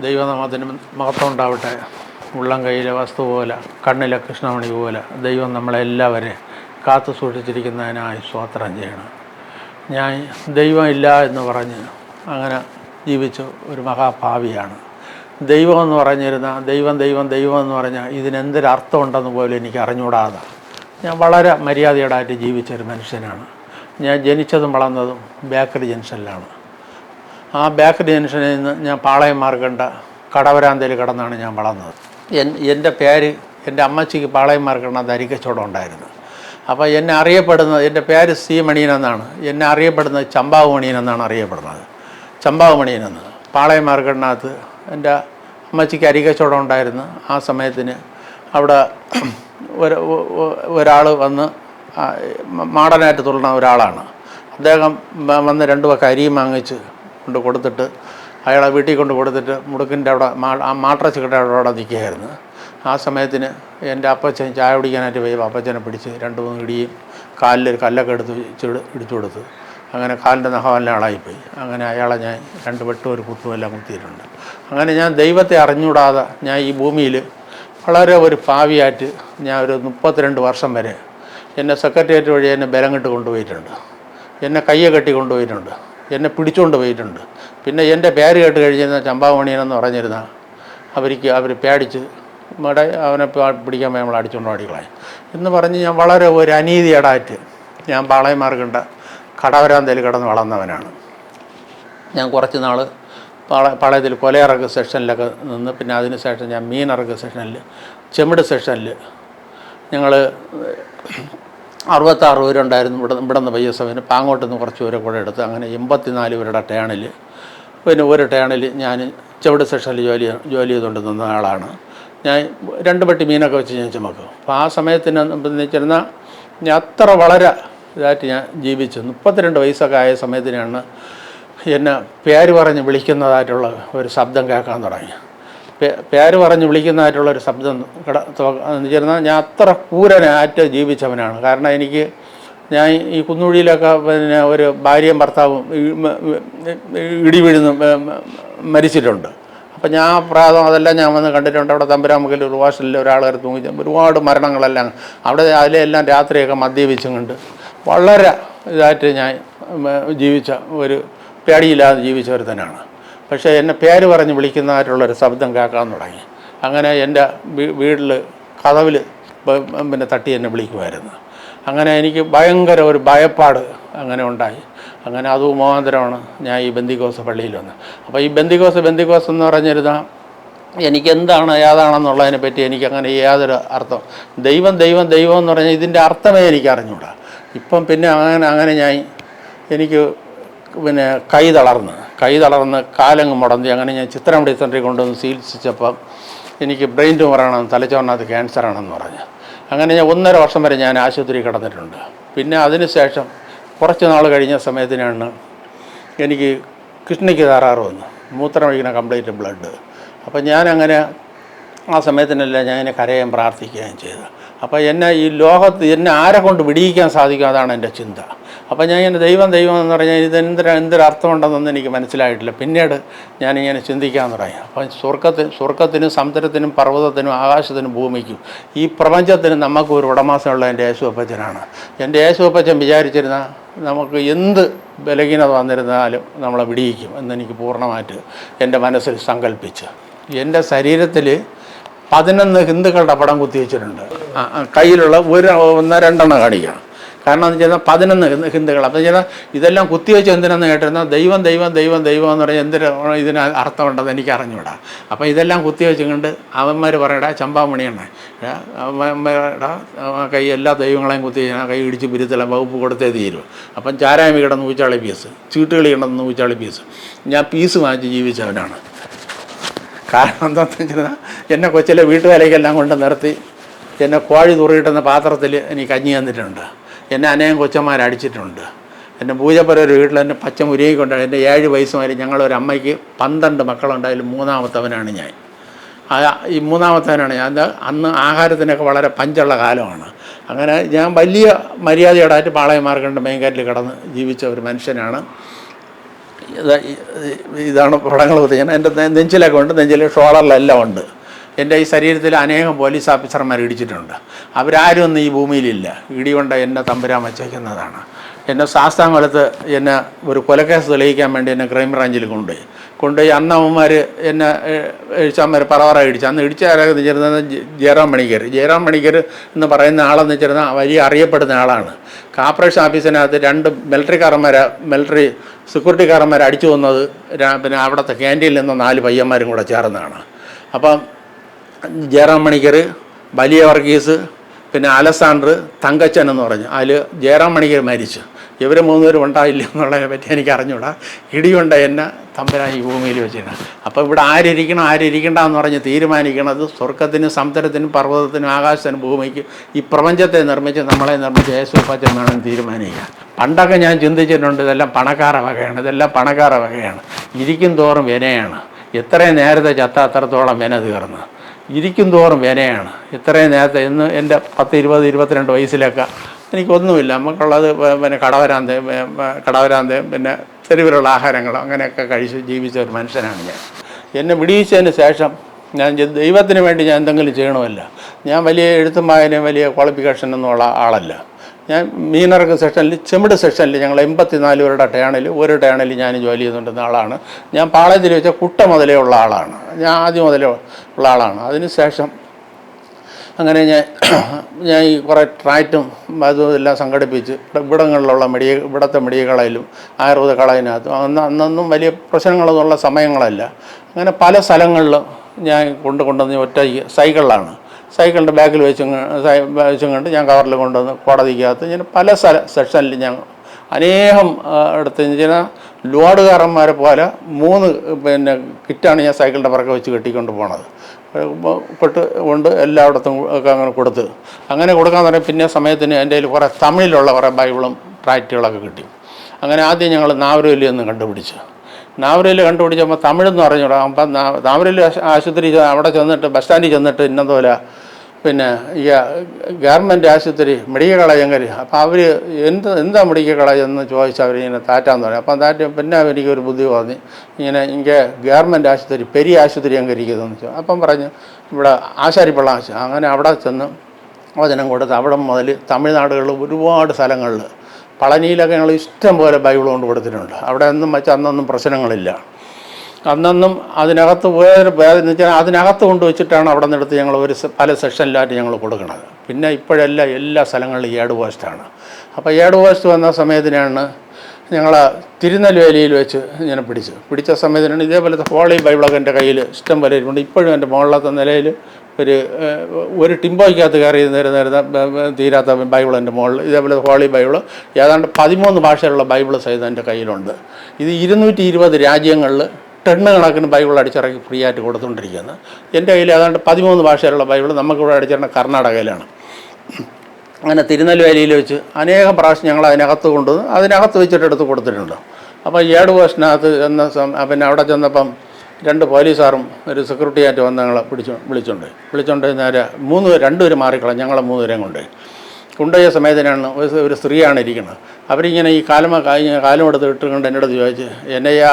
ദൈവനാമത്തിന് മഹത്വം ഉണ്ടാവട്ടെ. ഉള്ളം കയ്യിലെ വസ്തു പോലെ കണ്ണിലെ കൃഷ്ണമണി പോലെ ദൈവം നമ്മളെല്ലാവരെയും കാത്തു സൂക്ഷിച്ചിരിക്കുന്നതിനായി സ്വാത്രം ചെയ്യണം. ഞാൻ ദൈവം ഇല്ല എന്ന് പറഞ്ഞ് അങ്ങനെ ജീവിച്ച ഒരു മഹാഭാവിയാണ്. ദൈവമെന്ന് പറഞ്ഞിരുന്ന ദൈവം ദൈവം ദൈവം എന്ന് പറഞ്ഞാൽ ഇതിനെന്തൊരർത്ഥമുണ്ടെന്ന് പോലും എനിക്ക് അറിഞ്ഞുകൂടാതെ. ഞാൻ വളരെ മര്യാദയോടായിട്ട് ജീവിച്ചൊരു മനുഷ്യനാണ്. ഞാൻ ജനിച്ചതും വളർന്നതും ബേക്കറി ജംഗ്ഷനിലാണ്. ആ ബേക്കറി ജംഗ്ഷനിൽ നിന്ന് ഞാൻ പാളയം മാർക്കണ്ട കടവരാന്തയിൽ കടന്നാണ് ഞാൻ വളർന്നത്. എൻ എന്റെ പേര് എന്റെ അമ്മച്ചിക്ക് പാളയം മാർക്കണ്ട ധരിക്കച്ചോടം ഉണ്ടായിരുന്നു. അപ്പോൾ എന്നെ അറിയപ്പെടുന്നത് എന്റെ പേര് സി മണിയൻ എന്നാണ്. എന്നെ അറിയപ്പെടുന്നത് ചമ്പാവ് മണിയൻ എന്നാണ് അറിയപ്പെടുന്നത്. ചമ്പാവ് മണിയൻ എന്ന്. പാളയം മാർക്കണ്ടിനകത്ത് എന്റെ അമ്മച്ചിക്ക് അരികച്ചോടം ഉണ്ടായിരുന്നു. ആ സമയത്തിന് അവിടെ ഒരു ഒരാൾ വന്ന് മാടനായിട്ട് തുള്ളുന്ന ഒരാളാണ്. അദ്ദേഹം വന്ന് രണ്ടു വക്ക അരിയും വാങ്ങിച്ച് കൊണ്ട് കൊടുത്തിട്ട് അയാളെ വീട്ടിൽ കൊണ്ട് കൊടുത്തിട്ട് മുടുക്കിന്റെ അവിടെ ആ മാട്രസ് കിട്ട അവിടെ നിൽക്കുകയായിരുന്നു. ആ സമയത്തിന് എന്റെ അപ്പച്ചൻ ചായ കുടിക്കാനായിട്ട് പോയി. അപ്പച്ചനെ പിടിച്ച് രണ്ട് മൂന്ന് ഇടിയും കാലിൽ കല്ലൊക്കെ എടുത്ത് വെച്ച് ഇടിച്ചു കൊടുത്തു. അങ്ങനെ കാലിന്റെ നഖമെല്ലാം ആളായിപ്പോയി. അങ്ങനെ അയാളെ ഞാൻ രണ്ട് വെട്ടും ഒരു കുത്തും എല്ലാം കുത്തിയിട്ടുണ്ട്. അങ്ങനെ ഞാൻ ദൈവത്തെ അറിഞ്ഞുകൂടാതെ ഞാൻ ഈ ഭൂമിയിൽ വളരെ ഒരു ഭാവിയായിട്ട് ഞാൻ ഒരു മുപ്പത്തിരണ്ട് വർഷം വരെ എന്നെ സെക്രട്ടേറിയറ്റ് വഴി എന്നെ ബലം കെട്ട് കൊണ്ടുപോയിട്ടുണ്ട്. എന്നെ കയ്യെ കെട്ടി കൊണ്ടുപോയിട്ടുണ്ട്. എന്നെ പിടിച്ചുകൊണ്ട് പോയിട്ടുണ്ട്. പിന്നെ എന്റെ പേര് കേട്ട് കഴിഞ്ഞിരുന്ന ചമ്പാമണിയനെന്ന് പറഞ്ഞിരുന്ന അവർക്ക് അവർ പേടിച്ച് മട അവനെ പിടിക്കാൻ നമ്മൾ അടിച്ചുകൊണ്ട് ഓടിക്കളായി എന്ന് പറഞ്ഞ് ഞാൻ വളരെ ഒരു അനീതിയടായിട്ട് ഞാൻ പാളയം മാർഗണ്ട കടവരാന്തയിൽ കിടന്ന് വളർന്നവനാണ്. ഞാൻ കുറച്ച് നാൾ പാള പാളയത്തിൽ കൊലയിറക്ക് സെക്ഷനിലൊക്കെ നിന്ന് പിന്നെ അതിന് ശേഷം ഞാൻ മീനിറക്ക് സെക്ഷനിൽ ചെമിട് സെക്ഷനിൽ ഞങ്ങൾ അറുപത്താറ് പേരുണ്ടായിരുന്നു ഇവിടെ ഇവിടെ നിന്ന് പയ്യ സമയം പാങ്ങോട്ട് നിന്ന് കുറച്ച് പേരെ കൂടെ എടുത്ത് അങ്ങനെ എൺപത്തിനാല് പേരുടെ ടേണിൽ പിന്നെ ഒരു ടേണിൽ ഞാൻ ചവിട് സെക്ഷനിൽ ജോലി ജോലി ചെയ്തുകൊണ്ട് നിന്ന ആളാണ്. ഞാൻ രണ്ട് പെട്ടി മീനൊക്കെ വെച്ച് ഞാൻ ചുമക്കും. അപ്പോൾ ആ സമയത്തിന് വെച്ചിരുന്ന ഞാൻ അത്ര വളരെ ഇതായിട്ട് ഞാൻ ജീവിച്ചു. മുപ്പത്തിരണ്ട് വയസ്സൊക്കെ ആയ സമയത്തിനാണ് എന്നെ പേര് പറഞ്ഞ് വിളിക്കുന്നതായിട്ടുള്ള ഒരു ശബ്ദം കേൾക്കാൻ തുടങ്ങി. പേര് പറഞ്ഞ് വിളിക്കുന്നതായിട്ടുള്ളൊരു ശബ്ദം കിട എന്നിരുന്നാൽ ഞാൻ അത്ര ക്രൂരനായിട്ട് ജീവിച്ചവനാണ്. കാരണം എനിക്ക് ഞാൻ ഈ കുന്നുകുഴിയിലൊക്കെ പിന്നെ ഒരു ഭാര്യയും ഭർത്താവും ഈ- ഇടി വീഴുന്നു മ- മ- മരിച്ചിട്ടുണ്ട്. അപ്പം ഞാൻ പ്രാതം അതെല്ലാം ഞാൻ വന്ന് കണ്ടിട്ടുണ്ട്. അവിടെ തമ്പരാമുക്കിൽ ഒരു വാഷലിൽ കയറി തൂങ്ങി ഒരുപാട് മരണങ്ങളെല്ലാം അവിടെ അതിലെല്ലാം രാത്രിയൊക്കെ മദ്യപിച്ചും കൊണ്ട് വളരെ ഇതായിട്ട് ഞാൻ ജീവിച്ച ഒരു പേടിയില്ലാതെ ജീവിച്ചവർ ഒരുത്തനാണ്. പക്ഷേ എന്നെ പേര് പറഞ്ഞ് വിളിക്കുന്നതായിട്ടുള്ളൊരു ശബ്ദം കേൾക്കാൻ തുടങ്ങി. അങ്ങനെ എന്റെ വീട്ടിൽ കഥവിൽ പിന്നെ തട്ടി എന്നെ വിളിക്കുമായിരുന്നു. അങ്ങനെ എനിക്ക് ഭയങ്കര ഒരു ഭയപ്പാട് അങ്ങനെ ഉണ്ടായി. അങ്ങനെ അത് മുഖാന്തരമാണ് ഞാൻ ഈ ബന്ദിക്കോസ് പള്ളിയിൽ വന്നത്. അപ്പോൾ ഈ ബന്ദിക്കോസ് ബന്ദിക്കോസ് എന്ന് പറഞ്ഞിരുന്ന എനിക്ക് എന്താണ് ഏതാണെന്നുള്ളതിനെ പറ്റി എനിക്ക് അങ്ങനെ യാതൊരു അർത്ഥം ദൈവം ദൈവം ദൈവം എന്ന് പറഞ്ഞാൽ ഇതിന്റെ അർത്ഥമേ എനിക്ക് അറിഞ്ഞൂടാ ഇപ്പം പിന്നെ അങ്ങനെ അങ്ങനെ ഞാൻ എനിക്ക് പിന്നെ കൈ തളർന്ന് കൈ തളർന്ന് കാലങ്ങ് മുടന്തി. അങ്ങനെ ഞാൻ ചിത്രമുടി സെന്ററിൽ കൊണ്ടുവന്ന് ചികിത്സിച്ചപ്പം എനിക്ക് ബ്രെയിൻ ട്യൂമറാണെന്ന് തലച്ചോറിനകത്ത് ക്യാൻസറാണെന്ന് പറഞ്ഞു. അങ്ങനെ ഞാൻ ഒന്നര വർഷം വരെ ഞാൻ ആശുപത്രി കിടന്നിട്ടുണ്ട്. പിന്നെ അതിനുശേഷം കുറച്ച് നാൾ കഴിഞ്ഞ സമയത്തിനാണ് എനിക്ക് കിഡ്നിക്ക് തകരാറ് വന്നു. മൂത്രം ഒഴിക്കുന്ന കംപ്ലീറ്റ് ബ്ലഡ്. അപ്പം ഞാനങ്ങനെ ആ സമയത്തിനെല്ലാം ഞാൻ കരയാൻ പ്രാർത്ഥിക്കുകയും ചെയ്തു. അപ്പോൾ എന്നെ ഈ ലോകത്ത് എന്നെ ആരെ കൊണ്ട് വിടിയിക്കാൻ സാധിക്കും അതാണ് എന്റെ ചിന്ത. അപ്പോൾ ഞാൻ ഇങ്ങനെ ദൈവം ദൈവം എന്ന് പറഞ്ഞാൽ ഇത് എന്തൊരു എന്തൊരർത്ഥമുണ്ടെന്നൊന്നും എനിക്ക് മനസ്സിലായിട്ടില്ല. പിന്നീട് ഞാനിങ്ങനെ ചിന്തിക്കാൻ തുടങ്ങി അപ്പം സ്വർഗത്തിന് സ്വർഗത്തിനും സമുദ്രത്തിനും പർവതത്തിനും ആകാശത്തിനും ഭൂമിക്കും ഈ പ്രപഞ്ചത്തിന് നമുക്ക് ഒരു ഉടമാസമുള്ള എന്റെ യേശു അപ്പച്ചനാണ് എന്റെ യേശു അപ്പച്ചൻ വിചാരിച്ചിരുന്ന നമുക്ക് എന്ത് ബലഹീനത വന്നിരുന്നാലും നമ്മളെ വിടിയിക്കും എന്നെനിക്ക് പൂർണമായിട്ട് എന്റെ മനസ്സിൽ സങ്കല്പിച്ച് എന്റെ ശരീരത്തിൽ പതിനൊന്ന് ഹിന്ദുക്കളുടെ പടം കുത്തിവെച്ചിട്ടുണ്ട് കയ്യിലുള്ള ഒരു ഒന്ന് രണ്ടെണ്ണം കാണിക്കണം. കാരണം എന്ന് വെച്ചാൽ പതിനൊന്ന് ഹിന്ദു- ഹിന്ദുക്കൾ അപ്പം വെച്ചാൽ ഇതെല്ലാം കുത്തിവെച്ച് എന്തിനാന്ന് കേട്ടിരുന്ന ദൈവം ദൈവം ദൈവം ദൈവം എന്ന് പറഞ്ഞാൽ എന്തിനാണ് ഇതിന് അർത്ഥമുണ്ടെന്ന് എനിക്ക് അറിഞ്ഞൂടാ അപ്പം ഇതെല്ലാം കുത്തിവെച്ച് കൊണ്ട് അവന്മാർ പറയടാ ചമ്പാമണിയാണ് അവന്മാരുടെ കൈ എല്ലാ ദൈവങ്ങളെയും കുത്തി കൈ ഇടിച്ച് പിരുത്തെല്ലാം വകുപ്പ് കൊടുത്തേ തീരും. അപ്പം ചാരായ്മ കിടന്ന് ഊച്ചാളി പീസ് ചീട്ടുകളി കിടന്ന് ഊച്ചാളി പീസ് ഞാൻ പീസ് വാങ്ങിച്ച് ജീവിച്ചവനാണ്. കാരണം എന്താണെന്ന് വെച്ചാൽ എന്നെ കൊച്ചിലെ വീട്ടുവേലയ്ക്കെല്ലാം കൊണ്ട് നിർത്തി. എന്നെ കോഴി തുറിയിട്ടുന്ന പാത്രത്തിൽ എനിക്ക് കഞ്ഞി തന്നിട്ടുണ്ട്. എന്നെ അനേകം കൊച്ചന്മാരടിച്ചിട്ടുണ്ട് എന്റെ പൂജപ്പുര ഒരു വീട്ടിൽ എന്നെ പച്ച മുരുകി കൊണ്ട് എന്റെ ഏഴ് വയസ്സ് വരെ ഞങ്ങളൊരു അമ്മയ്ക്ക് പന്ത്രണ്ട് മക്കളുണ്ടായാലും മൂന്നാമത്തവനാണ് ഞാൻ. ഈ മൂന്നാമത്തവനാണ് ഞാൻ. അന്ന് ആഹാരത്തിനൊക്കെ വളരെ പഞ്ചുള്ള കാലമാണ്. അങ്ങനെ ഞാൻ വലിയ മര്യാദയോടായിട്ട് പാളയം മെയിൻ മെയിൻകാറ്റിൽ കിടന്ന് ജീവിച്ച ഒരു മനുഷ്യനാണ്. ഇതാണ് പടങ്ങൾ കുത്തിക്കാൻ എന്റെ നെഞ്ചിലൊക്കെ ഉണ്ട് നെഞ്ചിൽ ഷോളറിലെല്ലാം ഉണ്ട്. എന്റെ ഈ ശരീരത്തിൽ അനേകം പോലീസ് ഓഫീസർമാർ ഇടിച്ചിട്ടുണ്ട്. അവരാരും ഒന്നും ഈ ഭൂമിയിലില്ല. ഇടികൊണ്ട് എന്നെ തമ്പുരാൻ വച്ചേക്കുന്നതാണ്. എന്നെ ശാസ്താംകൊലത്ത് എന്നെ ഒരു കൊലക്കേസ് തെളിയിക്കാൻ വേണ്ടി എന്നെ ക്രൈംബ്രാഞ്ചിൽ കൊണ്ടുപോയി. കൊണ്ടുപോയി അന്ന് അവന്മാർ എന്നെ എഴുച്ചാന്മാർ പറവറ ഇടിച്ചു. അന്ന് ഇടിച്ച ആരാന്ന് വെച്ചിരുന്നത് ജയറാം മണിക്കർ ജയറാം മണിക്കർ എന്ന് പറയുന്ന ആളെന്ന് വെച്ചിരുന്ന വലിയ അറിയപ്പെടുന്ന ആളാണ്. കോർപ്പറേഷൻ ഓഫീസിനകത്ത് രണ്ട് മിലിറ്ററിക്കാരന്മാരെ മിലിറ്ററി സെക്യൂരിറ്റിക്കാരന്മാരെ അടിച്ചു വന്നത് പിന്നെ അവിടുത്തെ ക്യാന്റീനിൽ നിന്ന് നാല് പയ്യന്മാരും കൂടെ ചേർന്നതാണ്. അപ്പം ജയറാം മണിക്കർ വലിയ വർഗീസ് പിന്നെ അലസാണ്ടർ തങ്കച്ചൻ എന്ന് പറഞ്ഞു. അതിൽ ജയറാം മണിക്കർ മരിച്ചു. ഇവർ മൂന്നുപേരും ഉണ്ടായില്ല എന്നുള്ളതിനെ പറ്റി എനിക്ക് അറിഞ്ഞൂടാ. ഇടിയുണ്ട എന്നെ തമ്പരാൻ ഈ ഭൂമിയിൽ വെച്ചിരുന്നത് അപ്പോൾ ഇവിടെ ആരിരിക്കണം ആരിരിക്കണ്ട എന്ന് പറഞ്ഞ് തീരുമാനിക്കണത് സ്വർഗത്തിനും സമുദ്രത്തിനും പർവതത്തിനും ആകാശത്തിനും ഭൂമിക്കും ഈ പ്രപഞ്ചത്തെ നിർമ്മിച്ച് നമ്മളെ നിർമ്മിച്ച് യേശുപ്പച്ചെന്നാണ് തീരുമാനിക്കുക പണ്ടൊക്കെ ഞാൻ ചിന്തിച്ചിട്ടുണ്ട് ഇതെല്ലാം പണക്കാര വകയാണ് ഇതെല്ലാം പണക്കാര വകയാണ്. ഇരിക്കും തോറും വിനയാണ്. എത്രയും നേരത്തെ ചത്ത അത്രത്തോളം വിന തീർന്ന്. ഇരിക്കും തോറും വിനയാണ്. ഇത്രയും നേരത്തെ ഇന്ന് എന്റെ പത്ത് ഇരുപത് ഇരുപത്തിരണ്ട് വയസ്സിലൊക്കെ എനിക്കൊന്നുമില്ല. നമുക്കുള്ളത് പിന്നെ കടവരാന്ത് കടവരാന്ത് പിന്നെ തെരുവിലുള്ള ആഹാരങ്ങൾ അങ്ങനെയൊക്കെ കഴിച്ച് ജീവിച്ച ഒരു മനുഷ്യനാണ് ഞാൻ. എന്നെ വിടിയിച്ചതിന് ശേഷം ഞാൻ ദൈവത്തിന് വേണ്ടി ഞാൻ എന്തെങ്കിലും ചെയ്യണമല്ല. ഞാൻ വലിയ എഴുത്തും വലിയ ക്വാളിഫിക്കേഷൻ എന്നുള്ള ആളല്ല. ഞാൻ മീനിറക്ക് സെക്ഷനിൽ ചെമിട് സെക്ഷനിൽ ഞങ്ങൾ എൺപത്തിനാല് പേരുടെ ടേണിൽ ഒരു ടേണിൽ ഞാൻ ജോലി ചെയ്തുകൊണ്ടിരുന്ന ആളാണ്. ഞാൻ പാളയത്തിൽ വെച്ച കുട്ട മുതലേ ഉള്ള ആളാണ്. ഞാൻ ആദ്യം മുതലേ ഉള്ള ആളാണ്. അതിനുശേഷം അങ്ങനെ ഞാൻ ഞാൻ ഈ കുറേ ട്രാറ്റും അതും എല്ലാം സംഘടിപ്പിച്ച് ഇവിടെ ഇവിടങ്ങളിലുള്ള മെഡിയ ഇവിടുത്തെ മെഡിക്കൽ കളയിലും ആയുർവേദ കളയിനകത്തും അന്ന് അന്നൊന്നും വലിയ പ്രശ്നങ്ങളൊന്നുള്ള സമയങ്ങളല്ല. അങ്ങനെ പല സ്ഥലങ്ങളിലും ഞാൻ കൊണ്ട് കൊണ്ടുവന്ന് ഒറ്റ സൈക്കിളിലാണ്. സൈക്കിളിന്റെ ബാഗിൽ വെച്ചും വെച്ചും കണ്ട് ഞാൻ കവറിൽ കൊണ്ടുവന്ന് കോടതിക്കകത്ത് ഞാൻ പല സ്ഥല സെക്ഷനിൽ ഞാൻ അനേകം എടുത്ത് ഇടത്ത് ലോഡുകാരന്മാരെ പോലെ മൂന്ന് പിന്നെ കിറ്റാണ് ഞാൻ സൈക്കിളിന്റെ പുറകെ വെച്ച് കെട്ടിക്കൊണ്ട് പോണത്. പെട്ട് കൊണ്ട് എല്ലായിടത്തും ഒക്കെ അങ്ങനെ കൊടുത്ത്. അങ്ങനെ കൊടുക്കാൻ തന്നെ പിന്നെ സമയത്തിന് എന്റെ കയ്യിൽ കുറേ തമിഴിലുള്ള കുറേ ബൈബിളും ട്രാക്റ്റുകളൊക്കെ കിട്ടി. അങ്ങനെ ആദ്യം ഞങ്ങൾ നാവരവല്ലി എന്ന് കണ്ടുപിടിച്ചു. നാവരയിൽ കണ്ടുപിടിച്ചപ്പോൾ തമിഴെന്ന് പറഞ്ഞു അപ്പം നാവരയിൽ ആശുപത്രി അവിടെ ചെന്നിട്ട് ബസ് സ്റ്റാൻഡിൽ ചെന്നിട്ട് ഇന്നതുപോലെ പിന്നെ ഈ ഗവൺമെന്റ് ആശുപത്രി മെഡിക്കൽ എങ്ങനെ അപ്പോൾ അവർ എന്ത് എന്താ മെഡിക്കൽ കോളേജ് എന്ന് ചോദിച്ചാൽ അവർ ഇങ്ങനെ താറ്റാന്ന് പറയും. അപ്പം താറ്റ പിന്നെ എനിക്കൊരു ബുദ്ധി തോന്നി. ഇങ്ങനെ ഇങ്ങനെ ഗവൺമെന്റ് ആശുപത്രി പെരിയ ആശുപത്രി എങ്ങനെ ഇരിക്കുന്നതെന്ന് വെച്ചാൽ അപ്പം പറഞ്ഞു ഇവിടെ ആശാരിപ്പള്ള ആശു അങ്ങനെ അവിടെ ചെന്ന് വചനം കൊടുത്ത് അവിടെ മുതൽ തമിഴ്നാടുകളിൽ ഒരുപാട് സ്ഥലങ്ങളിൽ പളനിയിലൊക്കെ ഞങ്ങൾ ഇഷ്ടം പോലെ ബൈബിൾ കൊണ്ട് കൊടുത്തിട്ടുണ്ട്. അവിടെ ഒന്നും വെച്ചാൽ അന്നൊന്നും പ്രശ്നങ്ങളില്ല. അന്നൊന്നും അതിനകത്ത് വേറെ എന്ന് വെച്ചാൽ അതിനകത്ത് കൊണ്ട് വെച്ചിട്ടാണ് അവിടെ നിന്നെടുത്ത് ഞങ്ങൾ ഒരു പല സെഷനിലായിട്ട് ഞങ്ങൾ കൊടുക്കുന്നത് പിന്നെ ഇപ്പോഴെല്ലാം എല്ലാ സ്ഥലങ്ങളിലും ഏഡ് പോസ്റ്റാണ് അപ്പോൾ ഏഡ് പോസ്റ്റ് വന്ന സമയത്തിനാണ് ഞങ്ങൾ തിരുനെൽവേലിയിൽ വെച്ച് ഞാൻ പിടിച്ചു പിടിച്ച സമയത്തിനാണ് ഇതേപോലത്തെ ഹോളി ബൈബിളൊക്കെ എന്റെ കയ്യിൽ ഇഷ്ടം പോലെ ഇരിപ്പുണ്ട്. ഇപ്പോഴും എന്റെ മുകളിലത്തെ നിലയിൽ ഒരു ഒരു ടിമ്പോയ്ക്കകത്ത് കയറി നേരം നേരം ബ- ബ- തീരാത്ത ബൈബിൾ എന്റെ മുകളിൽ ഇതേപോലെ ഹോളി ബൈബിൾ. ഏതാണ്ട് പതിമൂന്ന് ഭാഷയിലുള്ള ബൈബിൾ സഹിതം എന്റെ കയ്യിലുണ്ട്. ഇത് ഇരുന്നൂറ്റി ഇരുപത് രാജ്യങ്ങളിൽ ടെണ്ണ് കണക്കിന് ബൈബിൾ അടിച്ചിറക്കി ഫ്രീ ആയിട്ട് കൊടുത്തുകൊണ്ടിരിക്കുന്നത് എന്റെ കയ്യിൽ ഏതാണ്ട് പതിമൂന്ന് ഭാഷയിലുള്ള ബൈബിൾ നമുക്കിവിടെ അടിച്ചിരുന്ന കർണാടകയിലാണ്. അങ്ങനെ തിരുനെൽവേലിയിൽ വെച്ച് അനേകം പ്രാവശ്യം ഞങ്ങൾ അതിനകത്ത് കൊണ്ടുവന്ന് അതിനകത്ത് വെച്ചിട്ട് എടുത്ത് കൊടുത്തിട്ടുണ്ട്. അപ്പോൾ ഏഴ് വർഷത്തിനകത്ത് എന്ന പിന്നെ അവിടെ ചെന്നപ്പം രണ്ട് പോലീസുകാരും ഒരു സെക്യൂരിറ്റി ആയിട്ട് വന്ന് ഞങ്ങളെ പിടിച്ചു വിളിച്ചുണ്ട് വിളിച്ചുകൊണ്ട് നേരെ മൂന്ന് പേര് രണ്ടുപേർ മാറിക്കളാം ഞങ്ങളെ മൂന്ന് പേരെയും കൊണ്ട് കൊണ്ടുപോയ സമയത്തിനാണ് ഒരു സ്ത്രീയാണ് ഇരിക്കുന്നത്. അവരിങ്ങനെ ഈ കാലം കാലം എടുത്ത് ഇട്ടുകൊണ്ട് എന്നോട് ചോദിച്ച് എന്നെയാ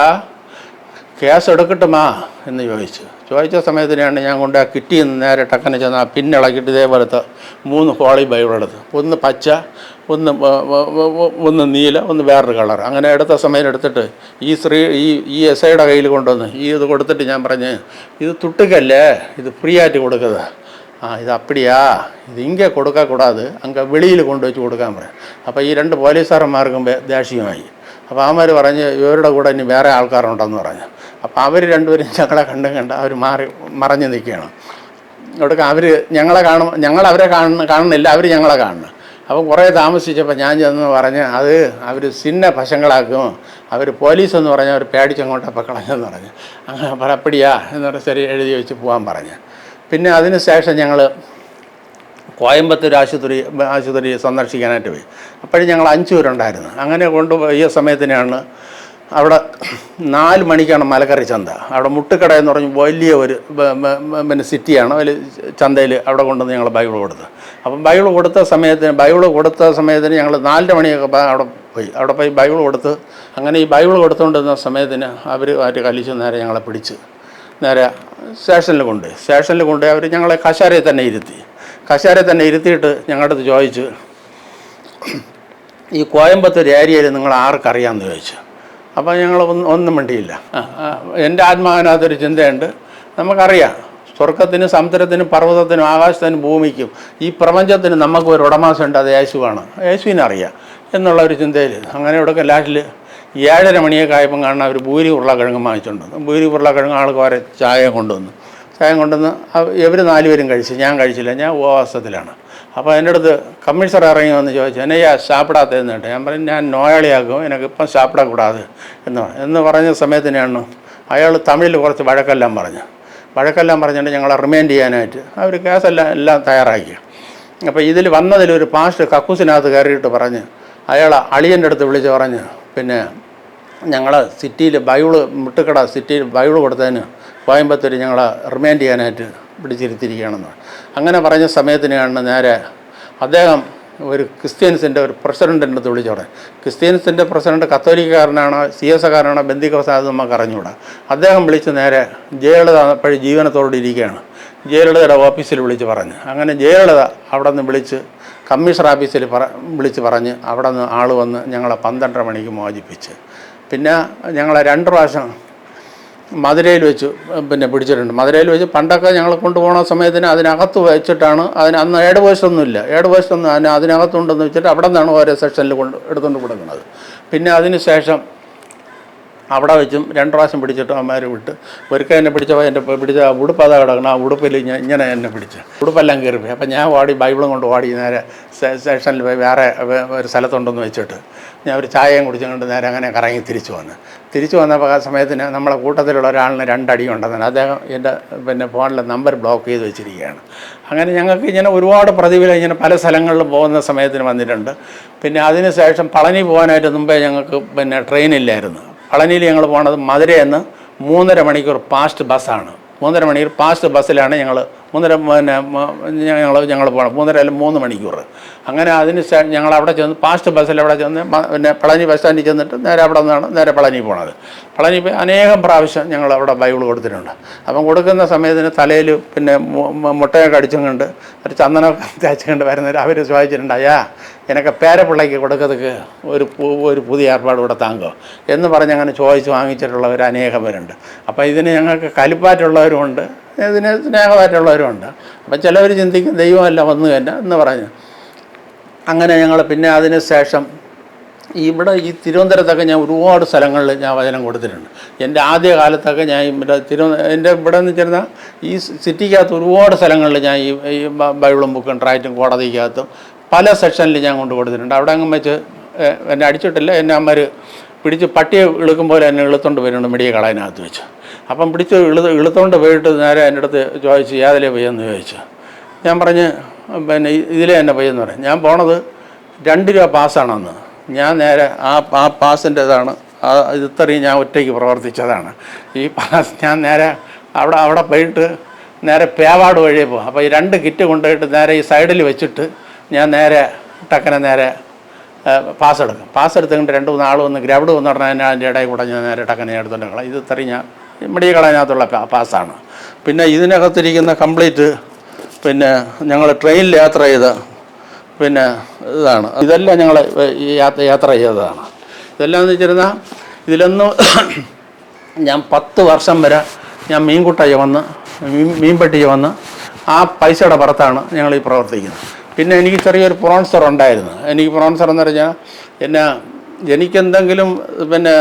കേസ് എടുക്കട്ടുമാ എന്ന് ചോദിച്ചു. ചോദിച്ച സമയത്തിനാണ് ഞാൻ കൊണ്ട് ആ കിറ്റി നിന്ന് നേരെ ടക്കനെ ചെന്ന് ആ പിന്നിളക്കിയിട്ട് ഇതേപോലത്തെ മൂന്ന് ഹോളി ബൈബിൾ എടുത്ത് ഒന്ന് പച്ച ഒന്ന് ഒന്ന് നീല ഒന്ന് വേറൊരു കളർ അങ്ങനെ എടുത്ത സമയം എടുത്തിട്ട് ഈ ശ്രീ ഈ ഈ എസ് ഐയുടെ കയ്യിൽ കൊണ്ടുവന്ന് ഈ ഇത് കൊടുത്തിട്ട് ഞാൻ പറഞ്ഞ് ഇത് തുട്ടുകല്ലേ? ഇത് ഫ്രീ ആയിട്ട് കൊടുക്കുക ആ ഇത് അപ്പടിയാ. ഇത് ഇങ്ങനെ കൊടുക്കാൻ കൂടാതെ അങ്ങ് വെളിയിൽ കൊണ്ടുവച്ച് കൊടുക്കാൻ പറയാം. അപ്പോൾ ഈ രണ്ട് പോലീസുകാരന്മാർക്കും ദേഷ്യമായി അപ്പോൾ ആമാർ പറഞ്ഞ് ഇവരുടെ കൂടെ ഇനി വേറെ ആൾക്കാരുണ്ടെന്ന് പറഞ്ഞു. അപ്പോൾ അവർ രണ്ടുപേരും ഞങ്ങളെ കണ്ടും കണ്ട് അവർ മാറി മറഞ്ഞു നിൽക്കുകയാണ്. അവിടെ അവർ ഞങ്ങളെ കാണും ഞങ്ങൾ അവരെ കാണുന്ന കാണുന്നില്ല അവർ ഞങ്ങളെ കാണുന്നു. അപ്പം കുറേ താമസിച്ചപ്പോൾ ഞാൻ ചെന്ന് പറഞ്ഞ് അത് അവർ സിന്ന പശങ്ങളാക്കും അവർ പോലീസ് എന്ന് പറഞ്ഞാൽ അവർ പേടിച്ചങ്ങോട്ടപ്പം കളഞ്ഞെന്ന് പറഞ്ഞു. അങ്ങനെ പറപ്പടിയാ എന്ന് പറഞ്ഞാൽ ശരി എഴുതി വെച്ച് പോകാൻ പറഞ്ഞു. പിന്നെ അതിന് ശേഷം ഞങ്ങൾ കോയമ്പത്തൂർ ആശുപത്രി ആശുപത്രി സന്ദർശിക്കാനായിട്ട് പോയി. അപ്പോഴും ഞങ്ങൾ അഞ്ച് പേരുണ്ടായിരുന്നു. അങ്ങനെ കൊണ്ടുപോയ സമയത്തിനാണ് അവിടെ നാല് മണിക്കാണ് മലക്കറി ചന്ത. അവിടെ മുട്ടുകട എന്ന് പറഞ്ഞ് വലിയ ഒരു പിന്നെ സിറ്റിയാണ്. വലിയ ചന്തയിൽ അവിടെ കൊണ്ടുവന്ന് ഞങ്ങൾ ബൈബിൾ കൊടുത്ത്. അപ്പം ബൈബിൾ കൊടുത്ത സമയത്തിന് ബൈബിൾ കൊടുത്ത സമയത്തിന് ഞങ്ങൾ നാലര മണിയൊക്കെ അവിടെ പോയി. അവിടെ പോയി ബൈബിൾ കൊടുത്ത് അങ്ങനെ ഈ ബൈബിൾ കൊടുത്തുകൊണ്ടിരുന്ന സമയത്തിന് അവർ ആയിട്ട് കലിച്ചു നേരെ ഞങ്ങളെ പിടിച്ച്. നേരെ സ്റ്റേഷനിൽ കൊണ്ടുപോയി. സ്റ്റേഷനിൽ കൊണ്ടുപോയി അവർ ഞങ്ങളെ കശാരയിൽ തന്നെ ഇരുത്തി. കശാരയിൽ തന്നെ ഇരുത്തിയിട്ട് ഞങ്ങളുടെ അടുത്ത് ചോദിച്ചു ഈ കോയമ്പത്തൂർ ഏരിയയിൽ നിങ്ങൾ ആർക്കറിയാമെന്ന് ചോദിച്ചു. അപ്പോൾ ഞങ്ങൾ ഒന്നും ഒന്നും മിണ്ടിയില്ല. എന്റെ ആത്മാവിനകത്തൊരു ചിന്തയുണ്ട്. നമുക്കറിയാം സ്വർഗത്തിനും സമുദ്രത്തിനും പർവതത്തിനും ആകാശത്തിനും ഭൂമിക്കും ഈ പ്രപഞ്ചത്തിന് നമുക്ക് ഒരു ഉടമാസമുണ്ട് അത് യേശുവാണ്. യേശുവിനെ അറിയാം എന്നുള്ള ഒരു ചിന്തയിൽ. അങ്ങനെ ഇവിടെ ലാസ്റ്റിൽ ഏഴര മണിയൊക്കെ ആയപ്പം കാണുന്ന ഒരു ഭൂരി ഉരുളക്കിഴങ്ങ് വാങ്ങിച്ചുകൊണ്ടുവന്നു ഭൂരി ഉരുളക്കിഴങ്ങ് ആൾക്ക് വരെ ചായ കൊണ്ടുവന്നു. ചായ കൊണ്ടുവന്ന് ഇവർ നാലുപേരും കഴിച്ചു. ഞാൻ കഴിച്ചില്ല ഞാൻ ഉപവാസത്തിലാണ്. അപ്പോൾ എന്റെ അടുത്ത് കമ്മീഷണർ ഇറങ്ങി വന്ന് ചോദിച്ചു എന്നെയ്യാ സാപ്പിടാത്തതെന്ന് കേട്ടോ? ഞാൻ പറഞ്ഞു ഞാൻ നോയാളിയാക്കും എനിക്കിപ്പം സാപ്പിടக்கூടാതെ എന്ന് പറഞ്ഞു. എന്ന് പറഞ്ഞ സമയത്തിനാണ് അയാൾ തമിഴിൽ കുറച്ച് വഴക്കെല്ലാം പറഞ്ഞു. വഴക്കെല്ലാം പറഞ്ഞിട്ട് ഞങ്ങളെ റിമൈൻഡ് ചെയ്യാനായിട്ട് അവർ കേസെല്ലാം എല്ലാം തയ്യാറാക്കി. അപ്പോൾ ഇതിൽ വന്നതിലൊരു പാസ്റ്റ് കക്കൂസിനകത്ത് കയറിയിട്ട് പറഞ്ഞ് അയാൾ അളിയന്റെ അടുത്ത് വിളിച്ച് പറഞ്ഞ് പിന്നെ ഞങ്ങൾ സിറ്റിയിൽ ബൈബിൾ മുട്ടുക്കട സിറ്റിയിൽ ബൈബിൾ കൊടുത്തതിന് കോയമ്പത്തൂർ ഞങ്ങളെ റിമൈൻഡ് ചെയ്യാനായിട്ട് പിടിച്ചിരുത്തിയിരിക്കുകയാണെന്ന്. അങ്ങനെ പറഞ്ഞ സമയത്തിനാണ് നേരെ അദ്ദേഹം ഒരു ക്രിസ്ത്യൻസിന്റെ ഒരു പ്രസിഡന്റിന്റെ അടുത്ത് വിളിച്ചോടെ ക്രിസ്ത്യൻസിന്റെ പ്രസിഡന്റ് കത്തോലിക്കാരനാണോ സി എസ് കാരനാണോ ബന്ധിക്കോസ് അത് നമുക്ക് അറിഞ്ഞുകൂടാ. അദ്ദേഹം വിളിച്ച് നേരെ ജയലളിത അപ്പോഴും ജീവനത്തോടെ ഇരിക്കുകയാണ്. ജയലളിതയുടെ ഓഫീസിൽ വിളിച്ച് പറഞ്ഞ്. അങ്ങനെ ജയലളിത അവിടെ നിന്ന് വിളിച്ച് കമ്മീഷണർ ഓഫീസിൽ പറ വിളിച്ച് പറഞ്ഞ് അവിടെ നിന്ന് ആൾ വന്ന് ഞങ്ങളെ പന്ത്രണ്ടര മണിക്ക് മോചിപ്പിച്ച്. പിന്നെ ഞങ്ങളെ രണ്ട് പ്രാവശ്യം മധുരയിൽ വെച്ച് പിന്നെ പിടിച്ചിട്ടുണ്ട്. മധുരയിൽ വെച്ച് പണ്ടൊക്കെ ഞങ്ങൾ കൊണ്ടുപോകുന്ന സമയത്തിന് അതിനകത്ത് വെച്ചിട്ടാണ് അതിന് അന്ന് ഏഡ് ഇല്ല. ഏഡ് വേഴ്സൊന്നും അതിന് അതിനകത്തുണ്ടെന്ന് വെച്ചിട്ട് അവിടെ നിന്നാണ് ഓരോ സെക്ഷനിൽ കൊണ്ട് എടുത്തുകൊണ്ട് കൊടുക്കുന്നത്. പിന്നെ അതിന് ശേഷം അവിടെ വെച്ചും രണ്ട് പ്രാവശ്യം പിടിച്ചിട്ട് അമ്മമാർ വിട്ട് ഒരിക്കൽ എന്നെ പിടിച്ചപ്പോൾ എന്റെ പിടിച്ച ഉടുപ്പ് അതാ കിടക്കണം ആ ഉടുപ്പിൽ ഞാൻ ഇങ്ങനെ എന്നെ പിടിച്ച്. ഉടുപ്പെല്ലാം കയറിപ്പോയി അപ്പം ഞാൻ ഓടി ബൈബിളും കൊണ്ട് ഓടി നേരെ സെക്ഷനിൽ വേറെ ഒരു സ്ഥലത്തുണ്ടെന്ന് വെച്ചിട്ട് ഞാൻ ഒരു ചായയും കുടിച്ചുകൊണ്ട് നേരെ അങ്ങനെ കറങ്ങി തിരിച്ചു വന്ന്. തിരിച്ചു വന്ന സമയത്തിന് നമ്മളെ കൂട്ടത്തിലുള്ള ഒരാളിന് രണ്ടടി ഉണ്ടെന്നാണ് അദ്ദേഹം എന്റെ പിന്നെ ഫോണിലെ നമ്പർ ബ്ലോക്ക് ചെയ്ത് വെച്ചിരിക്കുകയാണ്. അങ്ങനെ ഞങ്ങൾക്ക് ഇങ്ങനെ ഒരുപാട് പ്രതിഫലം ഇങ്ങനെ പല സ്ഥലങ്ങളിലും പോകുന്ന സമയത്തിന് വന്നിട്ടുണ്ട്. പിന്നെ അതിന് ശേഷം പളനി പോകാനായിട്ട് മുമ്പേ ഞങ്ങൾക്ക് പിന്നെ ട്രെയിനില്ലായിരുന്നു പളനിയിൽ ഞങ്ങൾ പോണത് മധുരയെന്ന് മൂന്നര മണിക്കൂർ പാസ്റ്റ് ബസ്സാണ് മൂന്നര മണിക്കൂർ പാസ്റ്റ് ബസ്സിലാണ് ഞങ്ങൾ മൂന്നര പിന്നെ ഞങ്ങൾ ഞങ്ങൾ പോകണം മൂന്നര അല്ലെങ്കിൽ മൂന്ന് മണിക്കൂർ. അങ്ങനെ അതിന് ഞങ്ങൾ അവിടെ ചെന്ന് പാസ്റ്റ് ബസ്സിൽ അവിടെ ചെന്ന് പിന്നെ പളനി ബസ് സ്റ്റാൻഡിൽ ചെന്നിട്ട് നേരെ അവിടെ നിന്നാണ് നേരെ പളനി പോണത്. പളനി അനേകം പ്രാവശ്യം ഞങ്ങൾ അവിടെ ബൈബിൾ കൊടുത്തിട്ടുണ്ട്. അപ്പം കൊടുക്കുന്ന സമയത്തിന് തലയിൽ പിന്നെ മുട്ടയൊക്കെ അടിച്ചും കൊണ്ട് ഒരു ചന്ദനമൊക്കെ തേച്ചുകൊണ്ട് വരുന്നവർ അവർ ചോദിച്ചിട്ടുണ്ട് അയ്യാ എനിക്ക് പേരപ്പിള്ളയ്ക്ക് കൊടുക്കത്തക്ക് ഒരു ഒരു പുതിയ ഏർപ്പാട് ഇവിടെ താങ്കോ? എന്ന് പറഞ്ഞ് അങ്ങനെ ചോദിച്ച് വാങ്ങിച്ചിട്ടുള്ളവർ അനേകം പേരുണ്ട്. അപ്പോൾ ഇതിന് ഞങ്ങൾക്ക് കലിപ്പാറ്റുള്ളവരുമുണ്ട്. ഇതിന് സ്നേഹമായിട്ടുള്ളവരുമുണ്ട്. അപ്പം ചിലവർ ചിന്തിക്കും ദൈവമല്ല വന്നു തന്നെ എന്ന് പറഞ്ഞു. അങ്ങനെ ഞങ്ങൾ പിന്നെ അതിന് ശേഷം ഇവിടെ ഈ തിരുവനന്തപുരത്തൊക്കെ ഞാൻ ഒരുപാട് സ്ഥലങ്ങളിൽ ഞാൻ വചനം കൊടുത്തിട്ടുണ്ട്. എന്റെ ആദ്യ കാലത്തൊക്കെ ഞാൻ ഇവിടെ തിരുവനന്തപുരം എന്റെ ഇവിടെ എന്ന് വെച്ചിരുന്ന ഈ സിറ്റിക്കകത്ത് ഒരുപാട് സ്ഥലങ്ങളിൽ ഞാൻ ഈ ഈ ബൈബിളും ബുക്കും ട്രാക്റ്റും കോടതിക്കകത്തും പല സെക്ഷനിൽ ഞാൻ കൊണ്ട് കൊടുത്തിട്ടുണ്ട്. അവിടെ അങ്ങ് വെച്ച് എന്നെ അടിച്ചിട്ടില്ല. എന്നെ അമ്മര് പിടിച്ച് പട്ടിയെ ഇളുക്കും പോലെ എന്നെ ഇളുത്തോണ്ട് വരുന്നുണ്ട് മെഡിയ കളയനകത്ത് വെച്ച്. അപ്പം പിടിച്ച് ഇളുത്ത് ഇളുത്തോണ്ട് പോയിട്ട് നേരെ എന്റെ അടുത്ത് ചോദിച്ചു ഏതിലേ പോയെന്ന് ചോദിച്ചു. ഞാൻ പറഞ്ഞ് പിന്നെ ഇതിലേ തന്നെ പോയെന്ന് പറയും. ഞാൻ പോണത് രണ്ട് രൂപ പാസ്സാണെന്ന് ഞാൻ നേരെ ആ ആ പാസിന്റെ ഇതാണ് ആ ഇത്രയും ഞാൻ ഒറ്റയ്ക്ക് പ്രവർത്തിച്ചതാണ്. ഈ പാസ് ഞാൻ നേരെ അവിടെ അവിടെ പോയിട്ട് നേരെ പേവാട് വഴി പോകും അപ്പോൾ ഈ രണ്ട് കിറ്റ് കൊണ്ടുപോയിട്ട് നേരെ ഈ സൈഡിൽ വെച്ചിട്ട് ഞാൻ നേരെ ടക്കനെ നേരെ പാസ് എടുക്കും പാസ് എടുത്തുകൊണ്ട് രണ്ട് മൂന്ന് ആൾ വന്ന് ഗ്രൗണ്ട് വന്ന് പറഞ്ഞാൽ അതിന്റെ ഇടയിൽ കൂടെ ഞാൻ നേരെ ടക്കനെ എടുത്തുകൊണ്ട് കളയും ഇത് ഇത്രയും ഞാൻ മെഡിക്കൽ അതിനകത്തുള്ള പാസ്സാണ് പിന്നെ ഇതിനകത്തിരിക്കുന്ന കംപ്ലീറ്റ് പിന്നെ ഞങ്ങൾ ട്രെയിനിൽ യാത്ര ചെയ്ത പിന്നെ ഇതാണ്. ഇതെല്ലാം ഞങ്ങൾ യാത്ര യാത്ര ചെയ്തതാണ്. ഇതെല്ലാം എന്ന് വെച്ചിരുന്നാൽ ഇതിലൊന്നും ഞാൻ പത്ത് വർഷം വരെ ഞാൻ മീൻകുട്ടയ്യ വന്ന് മീൻ മീൻപെട്ടിയ വന്ന് ആ പൈസയുടെ പുറത്താണ് ഞങ്ങൾ ഈ പ്രവർത്തിക്കുന്നത്. പിന്നെ എനിക്ക് ചെറിയൊരു പ്രോൺസർ ഉണ്ടായിരുന്നു. എനിക്ക് പ്രോൺസർ എന്ന് പറഞ്ഞാൽ എന്നെ എനിക്കെന്തെങ്കിലും പിന്നെ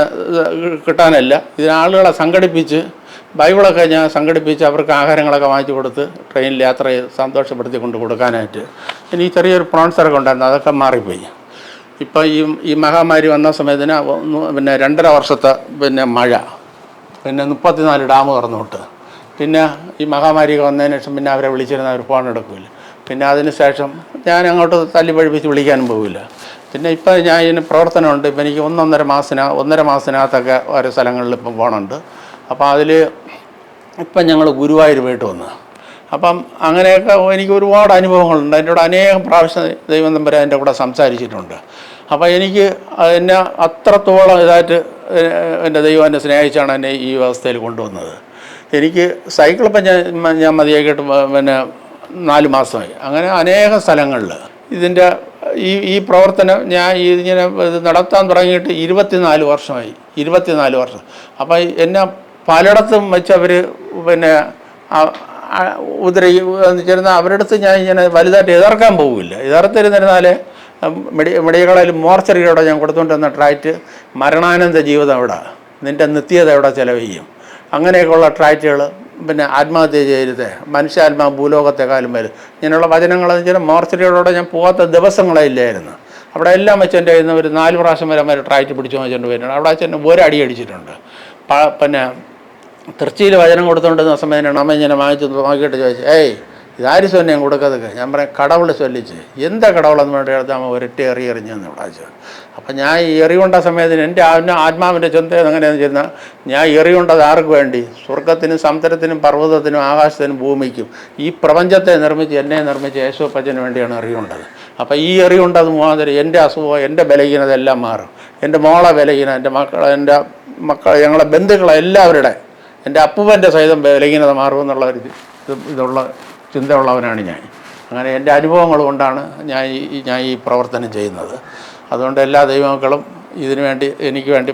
കിട്ടാനല്ല. ഇതിനാളുകളെ സംഘടിപ്പിച്ച് ബൈബിളൊക്കെ ഞാൻ സംഘടിപ്പിച്ച് അവർക്ക് ആഹാരങ്ങളൊക്കെ വാങ്ങിച്ചു കൊടുത്ത് ട്രെയിനിൽ യാത്ര സന്തോഷപ്പെടുത്തി കൊണ്ട് കൊടുക്കാനായിട്ട്. ഇനി ചെറിയൊരു പ്രോൺസറൊക്കെ ഉണ്ടായിരുന്നു അതൊക്കെ മാറിപ്പോയി. ഇപ്പം ഈ ഈ മഹാമാരി വന്ന സമയത്തിന് പിന്നെ രണ്ടര വർഷത്തെ പിന്നെ മഴ. പിന്നെ മുപ്പത്തിനാല് ഡാം തുറന്നുവിട്ട്. പിന്നെ ഈ മഹാമാരിയൊക്കെ വന്നതിന് ശേഷം പിന്നെ അവരെ വിളിച്ചിരുന്ന അവർ ഫോൺ എടുക്കില്ല. പിന്നെ അതിന് ശേഷം ഞാൻ അങ്ങോട്ട് തല്ലി പഴിപ്പിച്ച് വിളിക്കാനും പോകില്ല പിന്നെ ഇപ്പം ഞാൻ ഇതിന് പ്രവർത്തനമുണ്ട്. ഇപ്പം എനിക്ക് ഒന്നൊന്നര മാസത്തിന ഒന്നര മാസത്തിനകത്തൊക്കെ ഓരോ സ്ഥലങ്ങളിൽ ഇപ്പം പോകണുണ്ട് അപ്പോൾ അതിൽ ഇപ്പം ഞങ്ങൾ ഗുരുവായൂർ പോയിട്ട് വന്നു. അപ്പം അങ്ങനെയൊക്കെ എനിക്ക് ഒരുപാട് അനുഭവങ്ങളുണ്ട്. എന്നോട് അനേകം പ്രാവശ്യം ദൈവം തമ്പുരാൻ എന്റെ കൂടെ സംസാരിച്ചിട്ടുണ്ട്. അപ്പോൾ എനിക്ക് എന്നെ അത്രത്തോളം ഇതായിട്ട് എന്റെ ദൈവം എന്നെ സ്നേഹിച്ചാണ് എന്നെ ഈ അവസ്ഥയിൽ കൊണ്ടുവന്നത്. എനിക്ക് സൈക്കിൾ ഇപ്പം ഞാൻ ഞാൻ മതിയാക്കിയിട്ട് പ- പിന്നെ നാല് മാസമായി. അങ്ങനെ അനേകം സ്ഥലങ്ങളിൽ ഇതിന്റെ ഈ ഈ പ്രവർത്തനം ഞാൻ ഇങ്ങനെ ഇത് നടത്താൻ തുടങ്ങിയിട്ട് ഇരുപത്തിനാല് വർഷമായി. ഇരുപത്തിനാല് വർഷം. അപ്പം എന്നെ പലയിടത്തും വെച്ച് അവർ പിന്നെ ആ- ആ- ഉദ്രവി അവരുടെ അടുത്ത് ഞാൻ ഇങ്ങനെ വലുതായിട്ട് എതിർക്കാൻ പോകില്ല എതിർത്തിരുന്നിരുന്നാലേ മെഡി മെഡിക്കൽ കോളേജിൽ മോർച്ചറിയോടെ ഞാൻ കൊടുത്തുകൊണ്ടിരുന്ന ട്രാറ്റ് മരണാനന്ദ ജീവിതം എവിടെ നിന്റെ നിത്യത എവിടെ ചെലവ് ചെയ്യും അങ്ങനെയൊക്കെയുള്ള ട്രാക്റ്റുകൾ പിന്നെ ആത്മഹത്യ ചെയ്യരുത്. മനുഷ്യാത്മാ ഭൂലോകത്തെക്കാലും വരും ഇങ്ങനെയുള്ള വചനങ്ങളെന്ന് വെച്ചാൽ മോർച്ചറിയോടെ ഞാൻ പോകാത്ത ദിവസങ്ങളെ ഇല്ലായിരുന്നു. അവിടെ എല്ലാം അച്ഛന്റെ കയ്യിൽ നിന്ന് ഒരു നാല് പ്രാവശ്യം വരെ അവരെ ട്രാക്റ്റ് പിടിച്ചു വെച്ചിട്ട് വരുന്നുണ്ട് അവിടെ അച്ഛൻ എന്നെ ഒരടി അടിച്ചിട്ടുണ്ട്. പിന്നെ തൃച്ചിയിൽ വചനം കൊടുത്തുകൊണ്ടിരുന്ന സമയത്താണ് അമ്മ ഇങ്ങനെ വാങ്ങിച്ചു നോക്കിയിട്ട് ചോദിച്ചു ഏയ് ഇതാര് സ്വന്നെയും കൊടുക്കതൊക്കെ? ഞാൻ പറയാം കടവൾ ചൊല്ലിച്ച്. എന്താ കടവളെന്ന് വേണ്ടി അമ്മ ഒരൊറ്റ എറി എറിഞ്ഞെന്ന് വിടാച്ചു അപ്പം ഞാൻ ഈ എറികൊണ്ട സമയത്തിന് എന്റെ ആത്മ ആത്മാവിന്റെ ചിന്ത എങ്ങനെയാണെന്ന് ചെയ്യുന്നത് ഞാൻ എറികൊണ്ടത് ആർക്ക് വേണ്ടി? സ്വർഗത്തിനും സമുദ്രത്തിനും പർവതത്തിനും ആകാശത്തിനും ഭൂമിക്കും. ഈ പ്രപഞ്ചത്തെ നിർമ്മിച്ച് എന്നെ നിർമ്മിച്ച് യേശുപ്പച്ചന് വേണ്ടിയാണ് എറിയുണ്ടത് അപ്പം ഈ എറിയുണ്ടത് മുഖാന്തരം എന്റെ അസുഖം എന്റെ ബലഹീനത എല്ലാം മാറും. എന്റെ മോളെ ബലഹീന എന്റെ മക്കളെ എന്റെ മക്കളെ ഞങ്ങളെ ബന്ധുക്കളെ എല്ലാവരുടെ എന്റെ അപ്പൂപ്പന്റെ സഹിതം ബലഹീനത മാറുമെന്നുള്ള ഒരു ഇത് ഇതുള്ള ചിന്തയുള്ളവനാണ് ഞാൻ. അങ്ങനെ എന്റെ അനുഭവങ്ങൾ കൊണ്ടാണ് ഞാൻ ഈ ഞാൻ ഈ പ്രവർത്തനം ചെയ്യുന്നത്. അതുകൊണ്ട് എല്ലാ ദൈവമക്കളും ഇതിനു വേണ്ടി എനിക്ക് വേണ്ടി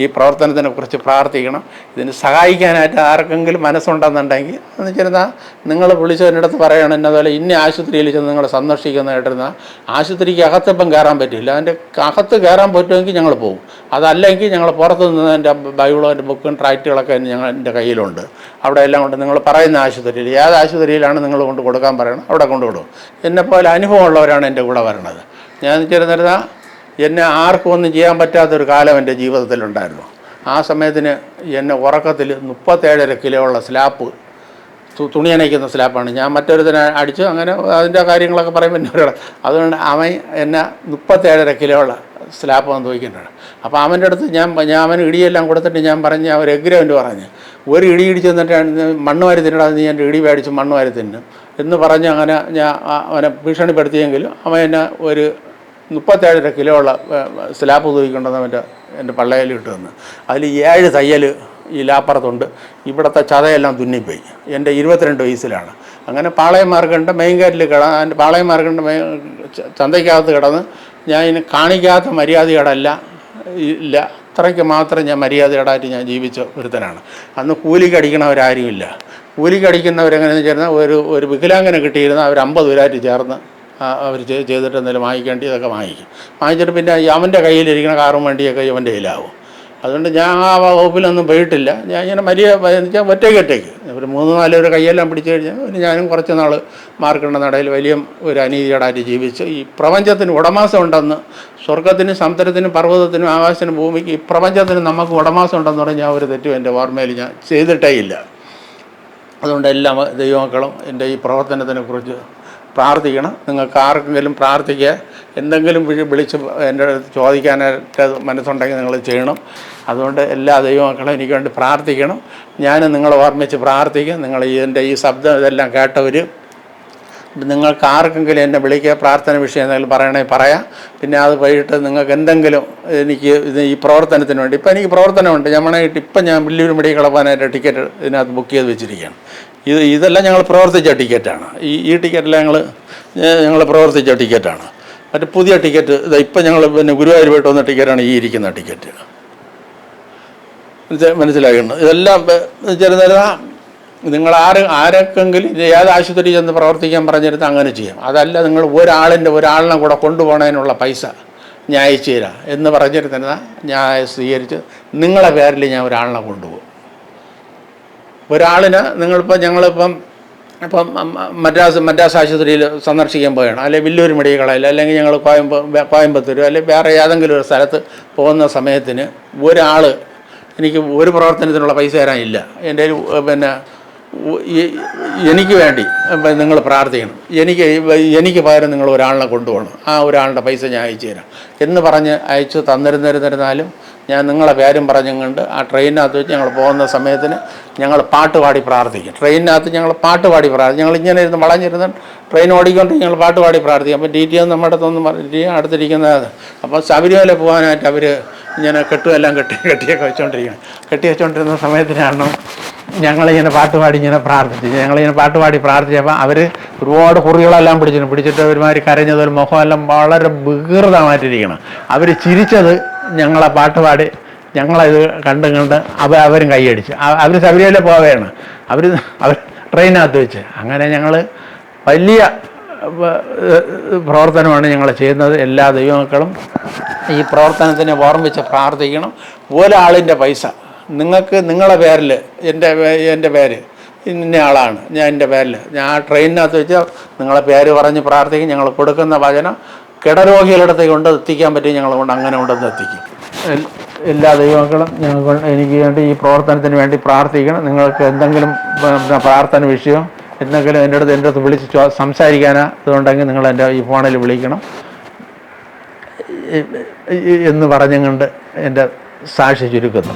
ഈ പ്രവർത്തനത്തിനെ കുറിച്ച് പ്രാർത്ഥിക്കണം. ഇതിന് സഹായിക്കാനായിട്ട് ആർക്കെങ്കിലും മനസ്സുണ്ടെന്നുണ്ടെങ്കിൽ എന്ന് വെച്ചിരുന്നാൽ നിങ്ങൾ വിളിച്ചതിനടുത്ത് പറയണം. എന്നതുപോലെ ഇന്ന ആശുപത്രിയിൽ ചെന്ന് നിങ്ങൾ സന്ദർശിക്കുന്നതായിട്ടിരുന്ന ആശുപത്രിക്ക് അകത്തിപ്പം കയറാൻ പറ്റില്ല. അതിന്റെ അകത്ത് കയറാൻ പറ്റുമെങ്കിൽ ഞങ്ങൾ പോകും. അതല്ലെങ്കിൽ ഞങ്ങൾ പുറത്ത് നിന്ന് എന്റെ ബൈബിളോ എന്റെ ബുക്കും ട്രാക്റ്റുകളൊക്കെ ഞങ്ങൾ എന്റെ കയ്യിലുണ്ട്. അവിടെ എല്ലാം കൊണ്ട് നിങ്ങൾ പറയുന്ന ആശുപത്രിയിൽ ഏത് ആശുപത്രിയിലാണ് നിങ്ങൾ കൊണ്ട് കൊടുക്കാൻ പറയണം അവിടെ കൊണ്ടുവിടും. എന്നെപ്പോലെ അനുഭവമുള്ളവരാണ് എന്റെ കൂടെ വരണത്. ഞാൻ ചെറുന്നിരുന്നാൽ എന്നെ ആർക്കും ഒന്നും ചെയ്യാൻ പറ്റാത്തൊരു കാലം എന്റെ ജീവിതത്തിലുണ്ടായിരുന്നു. ആ സമയത്തിന് എന്നെ ഉറക്കത്തിൽ മുപ്പത്തേഴര കിലോ ഉള്ള സ്ലാപ്പ് തുണി അണയ്ക്കുന്ന സ്ലാപ്പാണ് ഞാൻ മറ്റൊരുത്തിനെ അടിച്ചു അങ്ങനെ അതിന്റെ കാര്യങ്ങളൊക്കെ പറയുമ്പോൾ എന്നെ ഒരാൾ. അതുകൊണ്ട് അവൻ എന്നെ മുപ്പത്തേഴര കിലോ ഉള്ള സ്ലാപ്പ് വന്ന് ചോദിക്കുന്നുണ്ട് അപ്പോൾ അവന്റെ അടുത്ത് ഞാൻ ഞാൻ അവന് ഇടിയെല്ലാം കൊടുത്തിട്ട് ഞാൻ പറഞ്ഞ് അവർ എഗ്രിമെന്റ് പറഞ്ഞ്. ഒരു ഇടി ഇടിച്ച് തന്നിട്ട് മണ്ണ് വാരി തിന്നടാ നീ എന്റെ ഇടി മേടിച്ച് മണ്ണ് വാരി തിന്നും എന്ന് പറഞ്ഞ് അങ്ങനെ ഞാൻ അവനെ ഭീഷണിപ്പെടുത്തിയെങ്കിലും അവൻ എന്നെ ഒരു മുപ്പത്തേഴര കിലോ ഉള്ള സ്ലാബ് ഉപയോഗിക്കേണ്ടത് അവന്റെ എന്റെ പള്ളയിൽ ഇട്ടുവന്ന് അതിൽ ഏഴ് തയ്യൽ ഈ ലാപ്പുറത്തുണ്ട്. ഇവിടുത്തെ ചതയെല്ലാം തുന്നിപ്പോയി. എന്റെ ഇരുപത്തിരണ്ട് വയസ്സിലാണ്. അങ്ങനെ പാളയം മെയിൻ ഗേറ്റിൽ കിടന്ന് പാളയം മാർഗണ്ട് മെയിൻ ചന്തയ്ക്കകത്ത് കിടന്ന് ഞാൻ ഇതിന് കാണിക്കാത്ത മര്യാദയോടല്ല ഇല്ല. അത്രയ്ക്ക് മാത്രം ഞാൻ മര്യാദയോടായിട്ട് ഞാൻ ജീവിച്ച ഒരുത്തനാണ്. അന്ന് കൂലിക്കടിക്കണവരാരും അടിക്കണവരാരുമില്ല കൂലിക്കടിക്കുന്നവരെങ്ങനെയെന്ന് ചേർന്ന് ഒരു ഒരു വികലാംഗനെ കിട്ടിയിരുന്ന അവർ അമ്പത് പേരായിട്ട് ചേർന്ന് അവർ ചെയ്തിട്ട് എന്തെങ്കിലും വാങ്ങിക്കേണ്ടി ഇതൊക്കെ വാങ്ങിക്കും. വാങ്ങിച്ചിട്ട് പിന്നെ അവന്റെ കയ്യിലിരിക്കുന്ന കാറും വണ്ടിയൊക്കെ ഇവന്റെ കയ്യിലാവും. അതുകൊണ്ട് ഞാൻ ആ വകുപ്പിലൊന്നും പോയിട്ടില്ല. ഞാൻ ഇങ്ങനെ വലിയ വെച്ചാൽ ഒറ്റയ്ക്ക് ഒറ്റയ്ക്ക് ഒരു മൂന്ന് നാല് ഒരു കൈയെല്ലാം പിടിച്ചു കഴിഞ്ഞാൽ പിന്നെ ഞാനും കുറച്ച് നാൾ മാർക്കണ്ട നടയിൽ വലിയ ഒരു അനീതിയോടായിട്ട് ജീവിച്ച് ഈ പ്രപഞ്ചത്തിന് ഉടമാസം ഉണ്ടെന്ന് സ്വർഗത്തിനും സമുദ്രത്തിനും പർവതത്തിനും ആകാശത്തിനും ഭൂമിക്ക് ഈ പ്രപഞ്ചത്തിന് നമുക്ക് ഉടമാസം ഉണ്ടെന്ന് പറഞ്ഞാൽ ഒരു തെറ്റും എന്റെ ഓർമ്മയിൽ ഞാൻ ചെയ്തിട്ടേ ഇല്ല. അതുകൊണ്ട് എല്ലാ ദൈവമക്കളും എന്റെ ഈ പ്രവർത്തനത്തിനെ കുറിച്ച് പ്രാർത്ഥിക്കണം. നിങ്ങൾക്ക് ആർക്കെങ്കിലും പ്രാർത്ഥിക്കുക. എന്തെങ്കിലും വിളി വിളിച്ച് എന്റെ അടുത്ത് ചോദിക്കാനായിട്ട് മനസ്സുണ്ടെങ്കിൽ നിങ്ങൾ ചെയ്യണം. അതുകൊണ്ട് എല്ലാ ദൈവമക്കളും എനിക്ക് വേണ്ടി പ്രാർത്ഥിക്കണം. ഞാൻ നിങ്ങളെ ഓർമ്മിച്ച് പ്രാർത്ഥിക്കും. നിങ്ങൾ ഇതിന്റെ ഈ ശബ്ദം ഇതെല്ലാം കേട്ടവർ നിങ്ങൾക്ക് ആർക്കെങ്കിലും എന്നെ വിളിക്കുക പ്രാർത്ഥന വിഷയം എന്തെങ്കിലും പറയണമെങ്കിൽ പറയാം. പിന്നെ അത് വൈകിട്ട് നിങ്ങൾക്ക് എന്തെങ്കിലും എനിക്ക് ഇത് ഈ പ്രവർത്തനത്തിന് വേണ്ടി ഇപ്പം എനിക്ക് പ്രവർത്തനമുണ്ട്. വേണമെങ്കിൽ ഇപ്പം ഞാൻ വലിയൊരു മെഡിക്കൽ കളപ്പാനായിട്ട് ടിക്കറ്റ് ഇതിനകത്ത് ബുക്ക് ചെയ്ത് വെച്ചിരിക്കുകയാണ്. ഇത് ഇതെല്ലാം ഞങ്ങൾ പ്രവർത്തിച്ച ടിക്കറ്റാണ്. ഈ ഈ ടിക്കറ്റെല്ലാം ഞങ്ങൾ ഞങ്ങൾ പ്രവർത്തിച്ച ടിക്കറ്റാണ്. മറ്റേ പുതിയ ടിക്കറ്റ് ഇത് ഇപ്പം ഞങ്ങൾ പിന്നെ ഗുരുവായൂർ പോയിട്ട് വന്ന ടിക്കറ്റാണ് ഈ ഇരിക്കുന്ന ടിക്കറ്റ്. മനസ്സിലാക്കുന്നത് ഇതെല്ലാം ചെറുതരുന്ന നിങ്ങൾ ആര് ആരൊക്കെങ്കിലും ഏത് ആശുപത്രി ചെന്ന് പ്രവർത്തിക്കാൻ പറഞ്ഞിരുന്ന അങ്ങനെ ചെയ്യാം. അതല്ല നിങ്ങൾ ഒരാളിന്റെ ഒരാളിനെ കൂടെ കൊണ്ടുപോകണതിനുള്ള പൈസ ഞാൻ അയച്ചു തരാം എന്ന് പറഞ്ഞിരുന്ന ഞാൻ സ്വീകരിച്ച് നിങ്ങളെ പേരിൽ ഞാൻ ഒരാളിനെ കൊണ്ടുപോകും. ഒരാളിന് നിങ്ങളിപ്പോൾ ഞങ്ങളിപ്പം ഇപ്പം മദ്രാസ് മദ്രാസ് ആശുപത്രിയിൽ സന്ദർശിക്കാൻ പോവുകയാണ്. അല്ലെങ്കിൽ വില്ലൂർ മെഡിക്കൽ അല്ലെങ്കിൽ ഞങ്ങൾ കോയമ്പ കോയമ്പത്തൂർ അല്ലെങ്കിൽ വേറെ ഏതെങ്കിലും ഒരു സ്ഥലത്ത് പോകുന്ന സമയത്തിന് ഒരാൾ എനിക്ക് ഒരു പ്രവർത്തനത്തിനുള്ള പൈസ തരാനില്ല. എന്റെ പിന്നെ എനിക്ക് വേണ്ടി നിങ്ങൾ പ്രാർത്ഥിക്കണം. എനിക്ക് എനിക്ക് പകരം നിങ്ങൾ ഒരാളിനെ കൊണ്ടുപോകണം. ആ ഒരാളുടെ പൈസ ഞാൻ അയച്ചു തരാം. എന്ന് പറഞ്ഞ് അയച്ചു തന്നിരുന്നിരുന്നിരുന്നാലും ഞാൻ നിങ്ങളെ പേരും പറഞ്ഞുകൊണ്ട് ആ ട്രെയിനകത്ത് വെച്ച് ഞങ്ങൾ പോകുന്ന സമയത്തിന് ഞങ്ങൾ പാട്ട് പാടി പ്രാർത്ഥിക്കും. ട്രെയിനകത്ത് ഞങ്ങൾ പാട്ട് പാടി പ്രാർത്ഥിക്കും. ഞങ്ങൾ ഇങ്ങനെ ഇരുന്ന് വളഞ്ഞിരുന്ന് ട്രെയിൻ ഓടിക്കൊണ്ട് ഞങ്ങൾ പാട്ട് പാടി പ്രാർത്ഥിക്കും. അപ്പോൾ ഡി ടി ഒന്നും നമ്മുടെ അടുത്തൊന്നും പറഞ്ഞിട്ട് അടുത്തിരിക്കുന്നത് അപ്പോൾ ശബരിമല പോകാനായിട്ട് അവർ ഇങ്ങനെ കെട്ടുമെല്ലാം കെട്ടി കെട്ടിയൊക്കെ വെച്ചുകൊണ്ടിരിക്കണം കെട്ടി വെച്ചുകൊണ്ടിരുന്ന സമയത്തിനാണ് ഞങ്ങളിങ്ങനെ പാട്ട് പാടി ഇങ്ങനെ പ്രാർത്ഥിച്ചു ഞങ്ങളിങ്ങനെ പാട്ട് പാടി പ്രാർത്ഥിച്ചപ്പോൾ അവർ ഒരുപാട് കുറികളെല്ലാം പിടിച്ചിരുന്നു. പിടിച്ചിട്ട് ഒരുമാതിരി കരഞ്ഞത് ഒരു മുഖമെല്ലാം വളരെ വികൃതമായിട്ടിരിക്കണം അവർ ചിരിച്ചത് ഞങ്ങളെ പാട്ട് പാടി ഞങ്ങളത് കണ്ടും കണ്ട് അവ അവരും കൈയടിച്ച്. അവർ ശബരിമല പോവുകയാണ്. അവർ അവർ ട്രെയിനകത്ത് വെച്ച്. അങ്ങനെ ഞങ്ങൾ വലിയ പ്രവർത്തനമാണ് ഞങ്ങൾ ചെയ്യുന്നത്. എല്ലാ ദൈവമക്കളും ഈ പ്രവർത്തനത്തിനെ ഓർമ്മിച്ച് പ്രാർത്ഥിക്കണം. ഒരാളിന്റെ പൈസ. നിങ്ങൾക്ക് നിങ്ങളെ പേരിൽ എന്റെ എന്റെ പേര് ഇന്ന ആളാണ്. ഞാൻ എന്റെ പേരിൽ ഞാൻ ട്രെയിനിനകത്ത് വെച്ച് നിങ്ങളെ പേര് പറഞ്ഞ് പ്രാർത്ഥിക്കും. ഞങ്ങൾ കൊടുക്കുന്ന വചനം കിടരോഗികളുടെ കൊണ്ട് എത്തിക്കാൻ പറ്റി ഞങ്ങൾ കൊണ്ട് അങ്ങനെ കൊണ്ടെന്ന് എത്തിക്കും. എല്ലാ ദൈവങ്ങളും ഞങ്ങൾ എനിക്ക് വേണ്ടി ഈ പ്രവർത്തനത്തിന് വേണ്ടി പ്രാർത്ഥിക്കണം. നിങ്ങൾക്ക് എന്തെങ്കിലും പ്രാർത്ഥന വിഷയം എന്തെങ്കിലും എന്റെ അടുത്ത് എന്റെ അടുത്ത് വിളിച്ച് സംസാരിക്കാനാ ഇതുണ്ടെങ്കിൽ നിങ്ങൾ എന്റെ ഈ ഫോണിൽ വിളിക്കണം. എന്ന് പറഞ്ഞുകൊണ്ട് എന്റെ സാക്ഷി ചുരുക്കുന്നു.